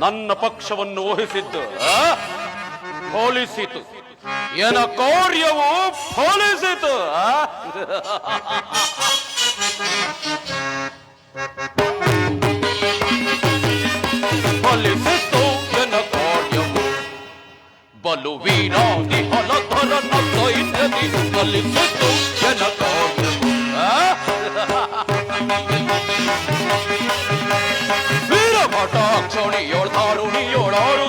ನನ್ನ ಪಕ್ಷವನ್ನು ವಹಿಸಿದ್ದು ಹೋಲಿಸಿತು ಏನ ಕೌರ್ಯವು ಹೋಲಿಸಿತು ಹೋಲಿಸಿತು ಏನ ಕೌರ್ಯವು ಬಲು ವೀರಾದಿ ಹಲಧರನ ಸೈನ್ಯದಿ ಫಲಿಸಿತು ಎನ ಕಾರ್ಯವು ಆ? ವೀರ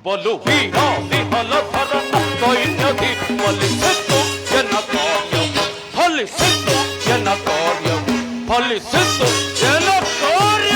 বলো বিরোধী হল ধরণ কই নদী বলি সিদ্ধু জনতর্য হলি সিদ্ধু জনতর্য হলি সিদ্ধু জনতর্য